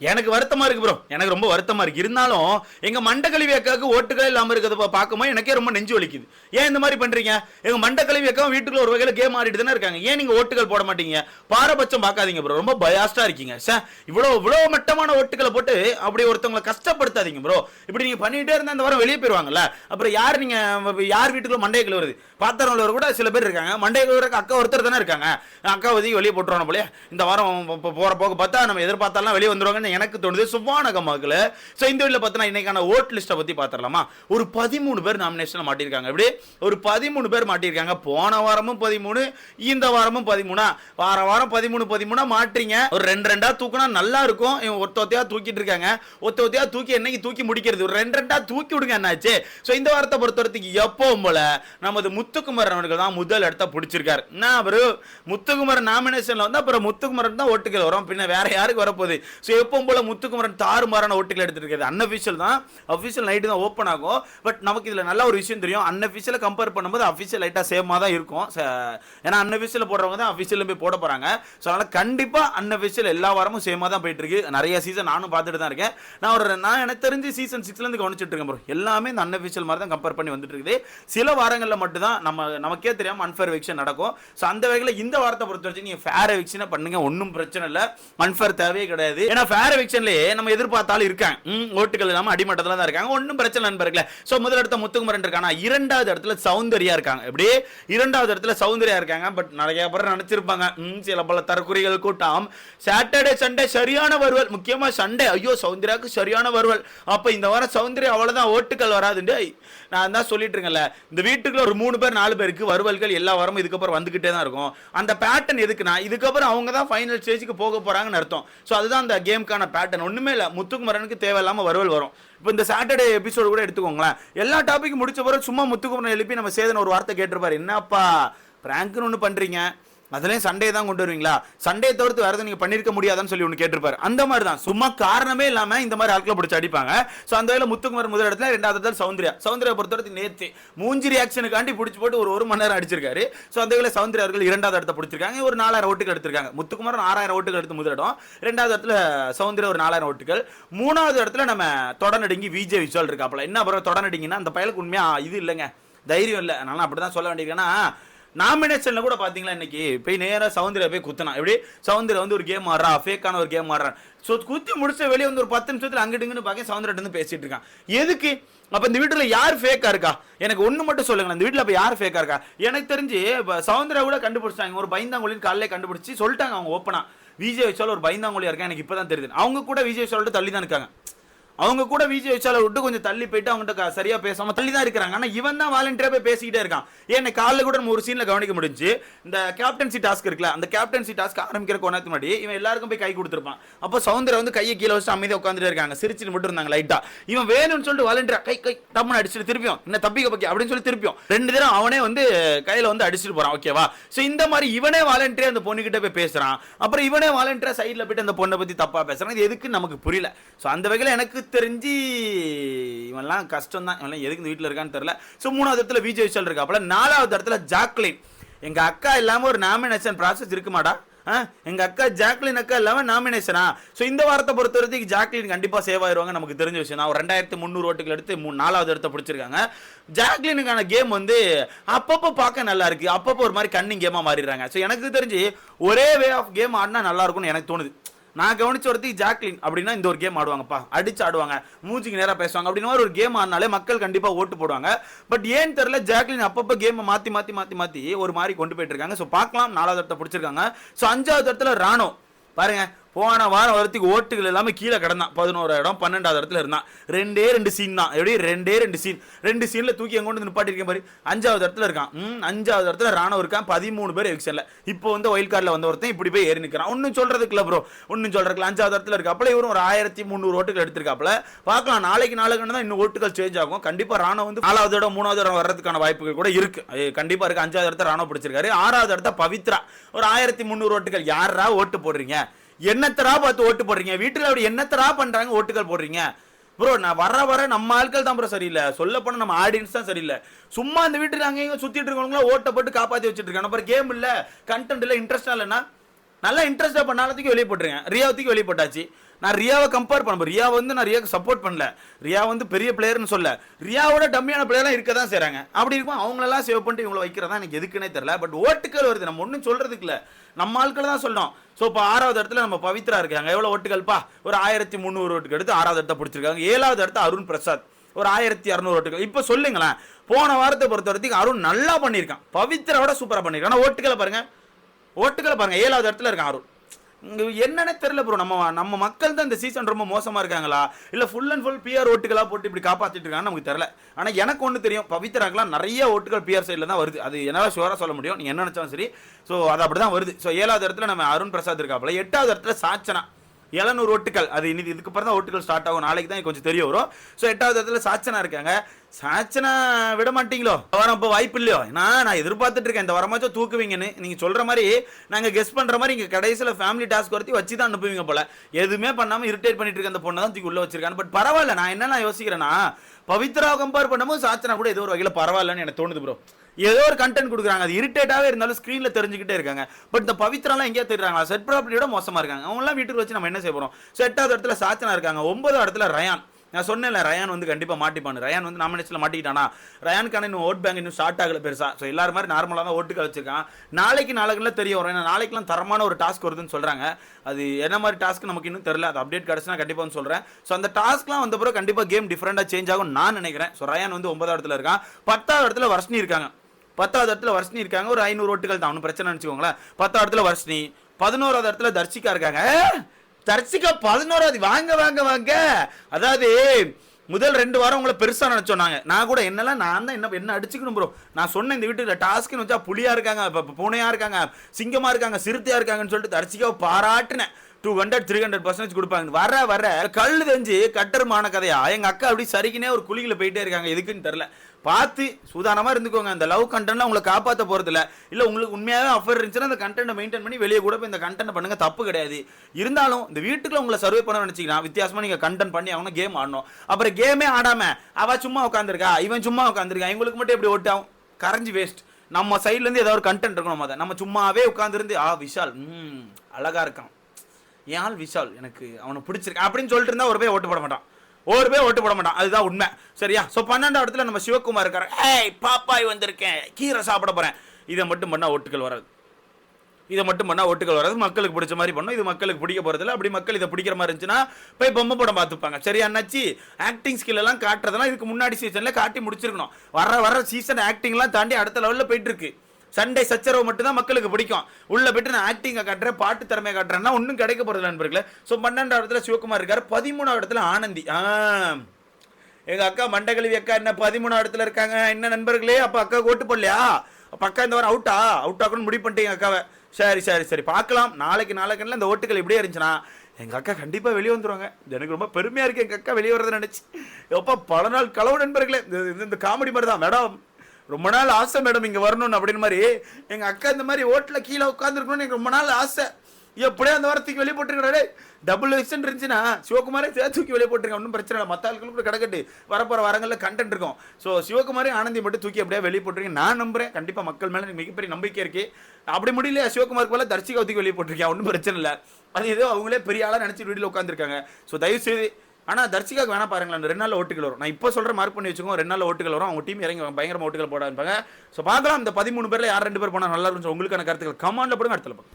எனக்கு வருத்தமா இருக்கு ப்ரோ எனக்கு ரொம்ப வருத்தமா இருக்கு. இருந்தாலும் எங்க மண்டக்கழிவு அக்காவுக்கு ஓட்டுகள் இல்லாம இருக்கிறத பார்க்கும்போது எனக்கே ரொம்ப நெஞ்சு வலிக்குது. ஏன் இந்த மாதிரி பண்றீங்க? எங்க மண்டக்கழிவு அக்காவும் வீட்டுக்குள்ள ஒரு வகையில கேம் ஆடிட்டு தானே இருக்காங்க. ஏன் நீங்க ஓட்டுகள் போட மாட்டீங்க? பாரபட்சம் பார்க்காதீங்க ப்ரோ ரொம்ப பயாஸ்டா இருக்கீங்க. சார் இவ்வளவு இவ்வளவு மட்டமான ஓட்டுகளை போட்டு அப்படி ஒருத்தவங்களை கஷ்டப்படுத்தாதீங்க ப்ரோ இப்படி நீங்க பண்ணிட்டே இருந்தா இந்த வாரம் வெளியே போயிருவாங்கல்ல? அப்புறம் யார் நீங்க யார் வீட்டுக்குள்ள மண்டைய கழுவுறது பாத்திரம் கூட சில பேர் இருக்காங்க. மண்டைய கழுவுறக்கு அக்கா ஒருத்தர் தானே இருக்காங்க. அக்கா ஒதுக்கி வெளியே போட்டுருவாங்க போலயே. இந்த வாரம் போற போக பார்த்தா நம்ம எதிர்பார்த்தாலாம் வெளியே தான் எனக்கு தோணுது சுவானக மகள. ஸோ இந்த வீட்டில் பார்த்தீங்கன்னா இன்னைக்கான ஓட் லிஸ்ட்டை பற்றி பார்த்துடலாமா ஒரு பதிமூணு பேர் நாமினேஷனில் மாட்டியிருக்காங்க இப்படி ஒரு பதிமூணு பேர் மாட்டியிருக்காங்க போன வாரமும் பதிமூணு இந்த வாரமும் பதிமூணா? வார வாரம் பதிமூணு பதிமூணா மாட்டுறீங்க. ஒரு ரெண்டு ரெண்டா தூக்குனா நல்லா இருக்கும். ஒருத்த ஒத்தையா தூக்கிட்டு இருக்காங்க. ஒத்த ஒத்தையா தூக்கி என்னைக்கு தூக்கி முடிக்கிறது? ஒரு ரெண்டு ரெண்டா தூக்கி விடுங்க என்னாச்சு? ஸோ இந்த வாரத்தை பொறுத்தவரத்துக்கு எப்பவும் போல நமது முத்துக்குமரன் அவர்கள் தான் முதல் இடத்த பிடிச்சிருக்காரு. என்ன அப்புறம் முத்துக்குமரன் நாமினேஷன்ல வந்து அப்புறம் முத்துக்குமரன் தான் ஓட்டுகள் வரும். பின்ன வேற யாருக்கு வரப்போகுது? ஸோ எப்பவும் போல முத்துக்குமரன் தாறுமாறான ஓட்டுகள் எடுத்துட்டு அன்அஃபிஷியல் தான். அஃபிஷியல் நைட்டு தான் ஓப்பன் ஆகும். பட் நமக்கு இதில் நல்ல ஒரு விஷயம் தெரியும். அன்அஃபிஷியலை கம்பேர் பண்ணும்போது அஃபிஷியல் லைட்டாக சேமா தான் இருக்கும். ஏன்னா அன்அஃபிஷியல் போடுறவங்க தான் அஃபிஷியலும் போய் போட போறாங்க. ஸோ அதனால் கண்டிப்பாக அன்அஃபிஷியல் எல்லா வாரமும் சேமா தான் போயிட்டு இருக்கு. நிறைய சீசன் நானும் பார்த்துட்டு தான் இருக்கேன். நான் ஒரு நான் எனக்கு தெரிஞ்சு சீசன் சிக்ஸ்ல இருந்து கவனிச்சிட்டு இருக்கேன் ப்ரோ எல்லாமே இந்த அன்அஃபிஷியல் மாதிரி தான் கம்பேர் பண்ணி வந்துட்டு இருக்குது. சில வாரங்களில் மட்டும்தான் நம்ம நமக்கே தெரியாமல் அன்ஃபேர் வெக்ஷன் நடக்கும். ஸோ அந்த வகையில் இந்த வாரத்தை பொறுத்த வரைக்கும் நீங்கள் ஃபேர் விக்ஷனை பண்ணுங்க. ஒன்றும் பிரச்சனை இல்லை. அன்ஃபேர் தேவையே கிடையாது. ஏன்னா ஃபேர் எவிக்ஷன்லேயே நம்ம எதிர்பார்த்தாலும் இருக்காங்க. ஓட்டுகள் இல்லாமல் அடிமட்டத்தில் தான் இருக்காங்க. ஒன்றும் பிரச்சனை இல்லை நண்பர்களே. ஸோ முதல் இடத்த முத்துக்குமரன் இருக்காங்க இரண்டாவது இடத்துல சௌந்தர்யா இருக்காங்க. எப்படி இரண்டாவது இடத்துல சௌந்தர்யா இருக்காங்க. பட் நிறைய பேர் நினைச்சிருப்பாங்க. ம், சில பல தற்குறிகள் கூட்டம். சாட்டர்டே சண்டே சரியான வருவல் முக்கியமாக சண்டே ஐயோ சௌந்தர்யாவுக்கு சரியான வருவல் அப்போ இந்த வாரம் சௌந்தர்யா அவ்வளோதான் ஓட்டுகள் வராதுண்டு. நான் தான் சொல்லிட்டு இருக்கேன்ல. இந்த வீட்டுக்குள்ள ஒரு மூணு பேர் நாலு பேருக்கு வருவல்கள் எல்லா வாரமும் இதுக்கப்புறம் வந்துகிட்டே தான் இருக்கும். அந்த பேட்டர்ன் எதுக்குன்னா இதுக்கப்புறம் அவங்க தான் ஃபைனல் ஸ்டேஜுக்கு போக போகிறாங்கன்னு அர்த்தம். ஸோ அதுதான் அந்த அதுக்கான பேட்டர்ன் ஒன்றுமே இல்லை. முத்துக்குமரனுக்கு தேவையில்லாமல் வருவல் வரும். இப்போ இந்த சாட்டர்டே எபிசோடு கூட எடுத்துக்கோங்களேன். எல்லா டாபிக் முடிச்ச பிறகு சும்மா முத்துக்குமரன் எழுப்பி நம்ம சேதன் ஒரு வார்த்தை கேட்டிருப்பார். என்னப்பா பிராங்க்னு ஒன்று பண்ணுறீங்க அதுலேயும் சண்டே தான் கொண்டு வருவீங்களா? சண்டே தவிர்த்து வேறு நீங்கள் பண்ணியிருக்க முடியாதான்னு சொல்லி ஒன்று கேட்டிருப்பாரு. அந்த மாதிரி தான் சும்மா காரணமே இல்லாமல் இந்த மாதிரி ஆட்களை பிடிச்சி அடிப்பாங்க. ஸோ அந்த வேலை முத்துக்குமார் முதல் இடத்துல ரெண்டாவது இடத்துல சௌந்தர்யா. சௌந்தர்யா பொறுத்தவரைக்கும் நேற்று மூஞ்சி ரியாக்ஷனுக்காண்டி பிடிச்சி போட்டு ஒரு ஒரு மணி நேரம் அடிச்சிருக்காரு. ஸோ அந்த வேலை சௌந்தர்யா அவர்கள் இரண்டாவது இடத்த பிடிச்சிருக்காங்க. ஒரு நாலாயிரம் ஓட்டுகள் எடுத்திருக்காங்க. முத்துக்குமார் ஆறாயிரம் ஓட்டுகள் எடுத்து முதல் இடம். ரெண்டாவது இடத்துல சௌந்தர்யா ஒரு நாலாயிரம் ஓட்டுகள். மூணாவது இடத்துல நம்ம தொடநடுங்கி விஜய் விஷால் இருக்காப்புல. என்ன அப்புறம் தொடநடுங்கினா அந்த பயலுக்கு உண்மையாக இது இல்லைங்க. தைரியம் இல்லை. அதனால அப்படி தான் சொல்ல வேண்டியிருக்கேன்னா நாமினேஷன்ல கூட பாத்தீங்களா இன்னைக்கு? போய் நேரா சவுந்தரியா போய் குத்தனா. எப்படி? சவுந்தரியா வந்து ஒரு கேம் ஆடுறா. ஃபேக்கான ஒரு கேம் ஆடுறான் ஸோ குத்தி முடிச்ச வெளியே வந்து ஒரு பத்து நிமிஷத்துல அங்கிட்டுங்கன்னு பார்க்க சவுந்தரட்டு வந்து பேசிட்டு இருக்கான். எதுக்கு? அப்ப இந்த வீட்டுல யார் ஃபேக்கா இருக்கா? எனக்கு ஒண்ணு மட்டும் சொல்லுங்க இந்த வீட்டுல அப்ப யார் ஃபேக்கா இருக்கா? எனக்கு தெரிஞ்சு இப்போ சௌந்தர்யா கூட கண்டுபிடிச்சாங்க ஒரு பைந்தாங்குழின்னு காலையில கண்டுபிடிச்சி சொல்லிட்டாங்க அவங்க ஓப்பனா விஜய் வச்சாலும் ஒரு பைந்தாங்குழியா இருக்கா? எனக்கு இப்பதான் தெரியுது. அவங்க கூட விஜய் சொல்லிட்டு தள்ளி தான் இருக்காங்க. அவங்க கூட விஜய் வச்சால விட்டு கொஞ்சம் தள்ளி போயிட்டு அவங்ககிட்ட சரியா பேசாம தள்ளி தான் இருக்கிறாங்க. ஆனா இவன் தான் வாலண்டியரா போய் பேசிக்கிட்டே இருக்கான். ஏன் காலைல கூட நம்ம ஒரு சீன்ல கவனிக்க முடிஞ்சு இந்த கேப்டன்சி டாஸ்க் இருக்குல்ல அந்த கேப்டன்சி டாஸ்க் ஆரம்பிக்கிற கொண்டாத்து முன்னாடி இவன் எல்லாருக்கும் போய் கை கொடுத்துருப்பான். அப்போ சௌந்தர்யா வந்து கையை கீழே வச்சு அமைதியாக உட்காந்துட்டு இருக்காங்க. சிரிச்சுட்டு மட்டும் இருந்தாங்க லைட்டா இவன் வேணும்னு சொல்லிட்டு வாலண்டியரா கை கை டம்னு அடிச்சுட்டு திருப்பியும். என்ன தப்பிக்க பக்கி அப்படின்னு சொல்லி திருப்பியும். ரெண்டு தினம் அவனே வந்து கையில வந்து அடிச்சுட்டு போறான். ஓகேவா சோ இந்த மாதிரி இவனே வாலண்டியரா அந்த பொண்ணுகிட்ட போய் பேசுறான். அப்புறம் இவனே வாலண்டியரா சைட்ல போயிட்டு அந்த பொண்ணை பத்தி தப்பா பேசுறான். இது எதுக்கு நமக்கு புரியல. சோ அந்த வகையில் எனக்கு தெரிஞ்சு இவன்லாம் கஷ்டம் தான் இவன்லாம் எதுக்கு இந்த வீட்டில் இருக்கான்னு தெரில ஸோ மூணாவது இடத்துல விஜய் விஷால் இருக்காப்புல நாலாவது இடத்துல ஜாக்லின். எங்கள் அக்கா இல்லாமல் ஒரு நாமினேஷன் ப்ராசஸ் இருக்குமாடா? ஆ, அக்கா ஜாக்லின் அக்கா இல்லாமல் நாமினேஷனா ஸோ இந்த வாரத்தை பொறுத்த வரைக்கும் ஜாக்லின் கண்டிப்பாக சேவ் ஆயிடுவாங்க நமக்கு தெரிஞ்ச விஷயம் தான். ஒரு ரெண்டாயிரத்தி முந்நூறு ஓட்டுகள் எடுத்து மூணு நாலாவது இடத்த பிடிச்சிருக்காங்க. ஜாக்லினுக்கான கேம் வந்து அப்பப்போ பார்க்க நல்லா இருக்கு. அப்பப்போ ஒரு மாதிரி கன்னிங் கேமாக மாறிடுறாங்க. ஸோ எனக்கு தெரிஞ்சு ஒரே வே ஆஃப் கேம் ஆடினா நல்லா இருக்கும்னு எனக்கு தோணுது. நான் கவனிச்ச ஒருத்தி ஜாக்லின் அப்படின்னா இந்த ஒரு கேம் ஆடுவாங்கப்பா. அடிச்சு ஆடுவாங்க. மூஞ்சிக்கு நேராக பேசுவாங்க. அப்படின்னு ஒரு கேம் ஆடினாலே மக்கள் கண்டிப்பாக ஓட்டு போடுவாங்க. பட் ஏன் தெரியல ஜாக்லின் அப்பப்போ கேமை மாற்றி மாற்றி மாற்றி மாற்றி ஒரு மாதிரி கொண்டு போயிட்டு இருக்காங்க. ஸோ பார்க்கலாம். நாலாவது இடத்த பிடிச்சிருக்காங்க. ஸோ அஞ்சாவது இடத்துல ராணோ. பாருங்க. போன வாரம் வரத்துக்கு ஓட்டுகள் எல்லாமே கீழே கிடந்தான். பதினோரு இடம் பன்னெண்டாவது இடத்துல இருந்தான். ரெண்டே ரெண்டு சீன் தான். எப்படி? ரெண்டே ரெண்டு சீன் ரெண்டு சீனில் தூக்கி எங்க கொண்டு நிப்பாட்டிருக்கேன் பாரு. அஞ்சாவது இடத்துல இருக்கான். ம் அஞ்சாவது இடத்துல ராணோ இருக்கான். பதிமூணு பேர் எவிக்ஷன்ல இப்போ வந்து ஒயில் கார்டில் வந்த ஒருத்தன் இப்படி போய் ஏறி நிற்கிறான் ஒன்றும் சொல்றதுக்குல ப்ரோ ஒன்றும் சொல்கிறதுக்கு அஞ்சாவது இடத்துல இருக்காப்புல இவரும் ஒரு ஆயிரத்தி முந்நூறு ஓட்டுகள் எடுத்திருக்காப்புல. பார்க்கலாம். நாளைக்கு நாளைக்கு தான் இன்னும் ஓட்டுகள் சேஞ்ச் ஆகும். கண்டிப்பாக ராணோ வந்து நாலாவது இடம் மூணாவது இடம் வர்றதுக்கான வாய்ப்புகள் கூட இருக்கு. கண்டிப்பாக கண்டிப்பா இருக்கு. அஞ்சாவது இடத்த ராணோ பிடிச்சிருக்காரு. ஆறாவது இடத்த பவித்ரா. ஒரு ஆயிரத்தி முந்நூறு ஓட்டுகள். யாரா ஓட்டு போடுறீங்க? என்னத்தரா பார்த்து ஓட்டு போடுறீங்க? வீட்டில் அப்படி என்னத்தரா பண்ணுறாங்க ஓட்டுகள் போடுறீங்க. ப்ரோ நான் வர வர நம்ம ஆட்கள் தான் ப்ரோ சரியில்லை. சொல்ல போனால் நம்ம ஆடியன்ஸ் தான் சரியில்லை. சும்மா அந்த வீட்டில் அங்கே இங்கே சுற்றிட்டு இருக்கவங்களாம் ஓட்டை போட்டு காப்பாற்றி வச்சுட்டு இருக்காங்க அப்புறம் கேம் இல்லை கண்டென்ட் இல்லை இன்ட்ரெஸ்டாக இல்லைன்னா நல்லா இன்ட்ரெஸ்டாக பண்ணாலத்துக்கு வெளியே போட்டுருங்க. ரியாவத்துக்கு வெளியே போட்டாச்சு. நான் ரியாவை கம்பேர் பண்ண ரியா வந்து நான் ரியாவுக்கு சப்போர்ட் பண்ணல. ரியா வந்து பெரிய பிளேயர்னு சொல்ல ரியாவோட டம்மியான பிளேயர்லாம் இருக்க தான் செய்கிறாங்க அப்படி இருக்கும் அவங்களெல்லாம் சேவ் பண்ணிட்டு இவங்களை வைக்கிறதா எனக்கு எதுக்குன்னே தெரியல. பட் ஓட்டுக்கள் வருது. நம்ம ஒன்றும் சொல்கிறதுக்கு இல்லை. நம்ம ஆட்கள் தான் சொல்லணும் ஸோ இப்போ ஆறாவது இடத்துல நம்ம பவித்ரா இருக்காங்க. எவ்வளோ ஓட்டுகள்ப்பா ஒரு ஆயிரத்தி முந்நூறு ஓட்டுக்கு எடுத்து ஆறாவது இடத்த பிடிச்சிருக்காங்க. ஏழாவது இடத்த அருண் பிரசாத். ஒரு ஆயிரத்தி இரநூறு ஓட்டுகள். இப்போ சொல்லுங்களேன். போன வாரத்தை பொறுத்த வரைக்கும் அருண் நல்லா பண்ணியிருக்கான். பவித்ராவோட சூப்பராக பண்ணியிருக்கான். ஆனால் ஓட்டுகளை பாருங்கள் ஓட்டுகளை பாருங்கள் ஏழாவது இடத்துல இருக்கான் அருண். என்னன்னே தெரியல ப்ரோ நம்ம நம்ம மக்கள் தான் இந்த சீசன் ரொம்ப மோசமாக இருக்காங்களா? இல்லை ஃபுல் அண்ட் ஃபுல் பிஆர் ஓட்டுகளாக போட்டு இப்படி காப்பாற்றிட்டு இருக்காங்கன்னு நமக்கு தெரியல. ஆனால் எனக்கு ஒன்று தெரியும். பவித்ராக்கெலாம் நிறைய ஓட்டுகள் பிஆர் சைடில் தான் வருது. அது என்னால் ஷுவராக சொல்ல முடியும். நீங்கள் என்ன நினச்சாலும் சரி. ஸோ அது அப்படி தான் வருது. ஸோ ஏழாவது இடத்துல நம்ம அருண் பிரசாத் இருக்காப்புல. எட்டாவது இடத்துல சாச்சனா. எழுநூறு ஓட்டுகள். அது இனி இதுக்கு அப்புறம் தான் ஓட்டுகள் ஸ்டார்ட் ஆகும். நாளைக்கு தான் கொஞ்சம் தெரிய வரும் ஸோ எட்டாவது இடத்துல சாச்சனா இருக்காங்க. சாச்சனா விட மாட்டீங்களோ? வரம் இப்போ வாய்ப்பு இல்லையோ? நான் நான் எதிர்பார்த்துட்டு இருக்கேன். இந்த வரமாச்சும் தூக்குவீங்கன்னு. நீங்கள் சொல்கிற மாதிரி நாங்கள் கெஸ் பண்ணுற மாதிரி இங்கே கடைசியில் ஃபேமிலி டாஸ்க் ஒருத்தி வச்சு தான் அனுப்புவீங்க போல. எதுவுமே பண்ணாமல் இரிட்டேட் பண்ணிட்டு இருக்க அந்த பொண்ணை தான் தூக்கி உள்ளே வச்சிருக்காங்க. பட் பரவாயில்ல நான் என்ன யோசிக்கிறேன்னா பவித்ரா கம்பேர் பண்ணும்போது சாச்சனா கூட ஏதோ ஒரு வகையில் பரவாயில்லன்னு எனக்கு தோணுது ப்ரோ ஏதோ ஒரு கண்டென்ட் கொடுக்குறாங்க. அது இரிட்டேட்டாகவே இருந்தாலும் ஸ்க்ரீனில் தெரிஞ்சுக்கிட்டே இருக்காங்க. பட் இந்த பவித்ராலாம் எங்கேயா தெரியுறாங்களா செட் ப்ராப்பர்ட்டியோட மோசமாக இருக்காங்க. அவங்களாம் வீட்டுக்கு வச்சு நம்ம என்ன செய்ய போகிறோம் செட்டாவது இடத்துல சாச்சனா இருக்காங்க. ஒன்பதாவது இடத்துல ரயான். நான் சொன்னேன்ல ரயான் வந்து கண்டிப்பாக மாட்டிப்பானு ரயான் வந்து நாமினேஷனில் மாட்டிக்கிட்டானா? ரயானுக்கான இன்னும் ஓட் பேங்க் இன்னும் ஸ்டார்ட் ஆகல பெருசா. ஸோ எல்லாரும் மாதிரி நார்மலாக தான் ஓட்டுக்க வச்சிருக்கான் நாளைக்கு நாளைக்குல தெரிய வரும். ஏன்னா நாளைக்குலாம் தரமான ஒரு டாஸ்க் வருதுன்னு சொல்கிறாங்க அது என்ன மாதிரி டாஸ்க் நமக்கு இன்னும் தெரியல. அது அப்டேட் கிடச்சுனா கண்டிப்பாக வந்து சொல்கிறேன் ஸோ அந்த டாஸ்க்லாம் வந்த பிறகு கண்டிப்பாக கேம் டிஃப்ரெண்டாக சேஞ்ச் ஆகும் நான் நினைக்கிறேன். ஸோ ரயான் வந்து ஒன்பதாவது இடத்துல இருக்கான். பத்தாவது இடத்துல வர்ஷினி இருக்காங்க. பத்தாவது இடத்துல வர்ஷினி இருக்காங்க. ஒரு ஐநூறு ஓட்டுகள் தான். ஒன்றும் பிரச்சனை வச்சுக்கோங்களேன். பத்தாவது இடத்துல வர்ஷினி. பதினோராவது இடத்துல தர்ஷிகா இருக்காங்க. தர்ஷிகா பதினோராவது வாங்க வாங்க வாங்க. அதாவது முதல் ரெண்டு வாரம் உங்களை பெருசாக நினைச்சோம் நான் கூட என்னெல்லாம் நான் தான் என்ன என்ன அடிச்சுக்கணும் ப்ரோ நான் சொன்னேன் இந்த வீட்டில் டாஸ்க்னு வச்சா புளியாக இருக்காங்க இப்போ பூனையாக இருக்காங்க சிங்கமாக இருக்காங்க சிறுத்தையாக இருக்காங்கன்னு சொல்லிட்டு தர்ஷிகாவை பாராட்டினேன். Two hundred three hundred percentage கொடுப்பாங்க. வர வர கல் தெரிஞ்சு கட்டருமான கதையா? எங்கள் அக்கா அப்படி சரிக்குனே ஒரு குழியில் போயிட்டே இருக்காங்க. எதுக்குன்னு தெரில பார்த்து சூதானமாக இருந்துக்கோங்க. அந்த லவ் கண்டென்ட்லாம் உங்களை காப்பாற்ற போகிறதில்ல இல்லை உங்களுக்கு உண்மையாகவே அஃபர் இருந்துச்சுன்னா அந்த கண்டென்ட்டை மெயின்டைன் பண்ணி வெளியே கூட போய் இந்த கண்டென்ட் பண்ணுங்க. தப்பு கிடையாது. இருந்தாலும் இந்த வீட்டுக்குள்ள உங்களை சர்வே பண்ண நினச்சிக்கலாம் வித்தியாசமாக நீங்கள் கண்டென்ட் பண்ணி அவங்க கேம் ஆடணும். அப்புறம் கேமே ஆடாமல் அவள் சும்மா உட்காந்துருக்கா இவன் சும்மா உட்காந்துருக்கா இவங்களுக்கு மட்டும் எப்படி ஓட்டாகும் கரைஞ்சி வேஸ்ட் நம்ம சைட்லேருந்து ஏதாவது ஒரு கண்டென்ட் இருக்கணும் அதை. நம்ம சும்மாவே உட்காந்துருந்து ஆ விஷால் ம் அழகாக இருக்கான். ஏன் ஆள் விஷால் எனக்கு அவனை பிடிச்சிருக்கு அப்படின்னு சொல்லிட்டு இருந்தால் ஒரு போய் ஓட்டு போட மாட்டான். ஒரு பேர் ஓட்டு போட மாட்டான். அதுதான் உண்மை. சரியா? ஸோ பன்னெண்டாம் இடத்துல நம்ம சிவகுமார் இருக்காரு ஏய் பாப்பாய் வந்திருக்கேன். கீரை சாப்பிட போகிறேன் இதை மட்டும் பண்ணால் ஓட்டுகள் வராது. இதை மட்டும் பண்ணால் ஓட்டுகள் வராது. மக்களுக்கு பிடிச்ச மாதிரி பண்ணும் இது மக்களுக்கு பிடிக்க போகிறதில்ல அப்படி மக்கள் இதை பிடிக்கிற மாதிரி இருந்துச்சுன்னா போய் பொம்மை படம் பார்த்துப்பாங்க. சரியா அண்ணாச்சி ஆக்டிங் ஸ்கில் எல்லாம் காட்டுறதெல்லாம் இதுக்கு முன்னாடி சீசனில் காட்டி முடிச்சிருக்கணும். வர வர சீசன் ஆக்டிங்லாம் தாண்டி அடுத்த லெவலில் போயிட்டு இருக்கு. சண்டை சச்சரவு மட்டும்தான் மக்களுக்கு பிடிக்கும். உள்ள போயிட்டு நான் ஆக்டிங்கை காட்டுறேன் பாட்டு திறமையை காட்டுறேன்னா ஒன்றும் கிடைக்க போகிறது நண்பர்களே. ஸோ பன்னெண்டாவது இடத்துல சிவகுமார் இருக்கார் பதிமூணாவது இடத்துல ஆனந்தி. ஆ. எங்கள் அக்கா மண்டகழிவி அக்கா என்ன பதிமூணாவது இடத்துல இருக்காங்க? என்ன நண்பர்களே? அப்போ அக்கா ஓட்டு போடலையா? அப்போ அக்கா இந்த வாரம் அவுட்டா அவுட் ஆகணும்னு முடிவு பண்ணிட்டீங்க அக்காவை. சரி சரி சரி பார்க்கலாம். நாளைக்கு நாளைக்குல இந்த ஓட்டுகள் இப்படியே இருந்துச்சுன்னா எங்கள் அக்கா கண்டிப்பாக வெளியே வந்துருவாங்க. எனக்கு ரொம்ப பெருமையாக இருக்குது எங்கள் அக்கா வெளியே வரதை நினச்சி. எப்பா பல நாள் களவு நண்பர்களே. இந்த- இந்த காமெடி மாதிரி தான் மேடம் ரொம்ப நாள் ஆசை மேடம் இங்கே வரணும்னு அப்படின்னு மாதிரி. எங்கள் அக்கா இந்த மாதிரி ஓட்டில் கீழே உட்காந்துருக்கணும்னு எனக்கு ரொம்ப நாள் ஆசை. எப்படியோ அந்த வாரத்துக்கு வெளியே போட்டுருக்காரு டபுள் எக்ஸ்டன் இருந்துச்சுன்னா சிவகுமாரே சேர்த்து தூக்கி வெளியே போட்டுருங்க ஒன்றும் பிரச்சனை இல்லை. மற்ற ஆட்களுக்கு கூட கிடக்கட்டு. வரப்போகிற வாரங்களில் கண்டென்ட் இருக்கும். ஸோ சிவகுமாரே ஆனந்தி மட்டும் தூக்கி அப்படியே வெளியே போட்டுருங்க. நான் நம்புறேன். கண்டிப்பாக மக்கள் மேலே எனக்கு மிகப்பெரிய நம்பிக்கை இருக்குது அப்படி முடியல சிவகுமார் போல தர்சிகா தூக்கி வெளியே போட்டிருக்கேன். ஒன்றும் பிரச்சனை இல்லை. அது ஏதோ அவங்களே பெரிய ஆளாக நினச்சி வீட்டில் உட்காந்துருக்காங்க ஸோ தயவு ஆனால் ஆனா தர்ஷிகாக்கு வேணா பாருங்களேன். ரெண்டு நாள் ஓட்டுகள் வரும். நான் இப்போ சொல்கிற மார்க் பண்ணி வச்சுக்கோங்க. ரெண்டு நாள் ஓட்டுகள் வரும். அவங்க டீம் இறங்கி பயங்கரமாக ஓட்டுகள் போட ஆரம்பிப்பாங்க ஸோ பார்க்கலாம். இந்த பதிமூணு பேரில் யார் ரெண்டு பேர் போனால் நல்லா இருந்துச்சு உங்களுக்கான கருத்துக்கள். கமாண்டில் போடுங்க. அடுத்த பார்க்கலாம்.